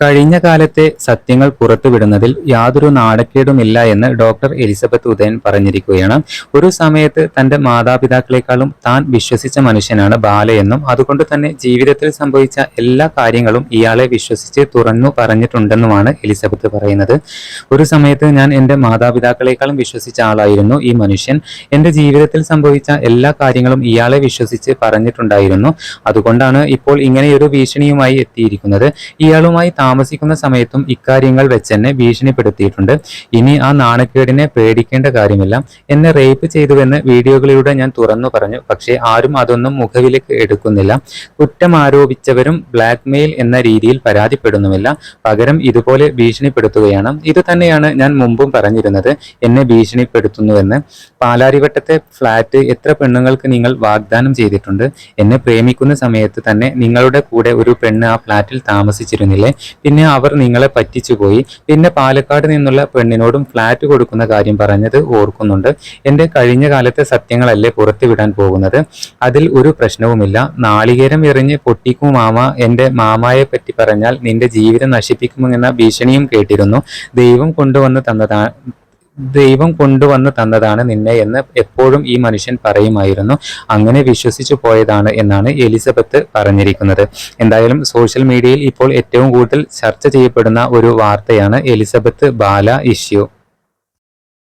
കഴിഞ്ഞ കാലത്തെ സത്യങ്ങൾ പുറത്തുവിടുന്നതിൽ യാതൊരു നാടക്കേടുമില്ല എന്ന് ഡോക്ടർ എലിസബത്ത് ഉദയൻ പറഞ്ഞിരിക്കുകയാണ്. ഒരു സമയത്ത് തന്റെ മാതാപിതാക്കളെക്കാളും താൻ വിശ്വസിച്ച മനുഷ്യനാണ് ബാലയെന്നും അതുകൊണ്ട് തന്നെ ജീവിതത്തിൽ സംഭവിച്ച എല്ലാ കാര്യങ്ങളും ഇയാളെ വിശ്വസിച്ച് തുറന്നു പറഞ്ഞിട്ടുണ്ടെന്നുമാണ് എലിസബത്ത് പറയുന്നത്. ഒരു സമയത്ത് ഞാൻ എന്റെ മാതാപിതാക്കളെക്കാളും വിശ്വസിച്ച ആളായിരുന്നു ഈ മനുഷ്യൻ. എന്റെ ജീവിതത്തിൽ സംഭവിച്ച എല്ലാ കാര്യങ്ങളും ഇയാളെ വിശ്വസിച്ച് പറഞ്ഞിട്ടുണ്ടായിരുന്നു. അതുകൊണ്ടാണ് ഇപ്പോൾ ഇങ്ങനെയൊരു ഭീഷണിയുമായി എത്തിയിരിക്കുന്നത്. ഇയാളുമായി താമസിക്കുന്ന സമയത്തും ഇക്കാര്യങ്ങൾ വെച്ചെന്നെ ഭീഷണിപ്പെടുത്തിയിട്ടുണ്ട്. ഇനി ആ നാണക്കേടിനെ പേടിക്കേണ്ട കാര്യമില്ല. എന്നെ റേപ്പ് ചെയ്തുവെന്ന് വീഡിയോകളിലൂടെ ഞാൻ തുറന്നു പറഞ്ഞു. പക്ഷേ ആരും അതൊന്നും മുഖവിലേക്ക് എടുക്കുന്നില്ല. കുറ്റം ആരോപിച്ചവരും ബ്ലാക്ക് മെയിൽ എന്ന രീതിയിൽ പരാതിപ്പെടുന്നുമില്ല. പകരം ഇതുപോലെ ഭീഷണിപ്പെടുത്തുകയാണ്. ഇത് തന്നെയാണ് ഞാൻ മുമ്പും പറഞ്ഞിരുന്നത്. എന്നെ ഭീഷണിപ്പെടുത്തുന്നുവെന്ന്. പാലാരിവട്ടത്തെ ഫ്ലാറ്റ് എത്ര പെണ്ണുങ്ങൾക്ക് നിങ്ങൾ വാഗ്ദാനം ചെയ്തിട്ടുണ്ട്? എന്നെ പ്രേമിക്കുന്ന സമയത്ത് തന്നെ നിങ്ങളുടെ കൂടെ ഒരു പെണ്ണ് ആ ഫ്ലാറ്റിൽ താമസിച്ചിരുന്നില്ലേ? പിന്നെ അവർ നിങ്ങളെ പറ്റിച്ചുപോയി പിന്നെ പാലക്കാട് നിന്നുള്ള പെണ്ണിനോടും ഫ്ലാറ്റ് കൊടുക്കുന്ന കാര്യം പറഞ്ഞത് ഓർക്കുന്നുണ്ട്. എന്റെ കഴിഞ്ഞ കാലത്തെ സത്യങ്ങളല്ലേ പുറത്തുവിടാൻ പോകുന്നത്? അതിൽ ഒരു പ്രശ്നവുമില്ല. നാളികേരം എറിഞ്ഞ് പൊട്ടിക്കും മാമ. എന്റെ മാമായെ പറ്റി പറഞ്ഞാൽ നിന്റെ ജീവിതം നശിപ്പിക്കുമെന്ന ഭീഷണിയും കേട്ടിരുന്നു. ദൈവം കൊണ്ടുവന്ന് തന്നതാണ് ദൈവം കൊണ്ടുവന്ന് തന്നതാണ് നിന്നെ എന്ന് എപ്പോഴും ഈ മനുഷ്യൻ പറയുമായിരുന്നു. അങ്ങനെ വിശ്വസിച്ചു പോയതാണ് എന്നാണ് എലിസബത്ത് പറഞ്ഞിരിക്കുന്നത്. എന്തായാലും സോഷ്യൽ മീഡിയയിൽ ഇപ്പോൾ ഏറ്റവും കൂടുതൽ ചർച്ച ചെയ്യപ്പെടുന്ന ഒരു വാർത്തയാണ് എലിസബത്ത് ബാല ഇഷ്യൂ.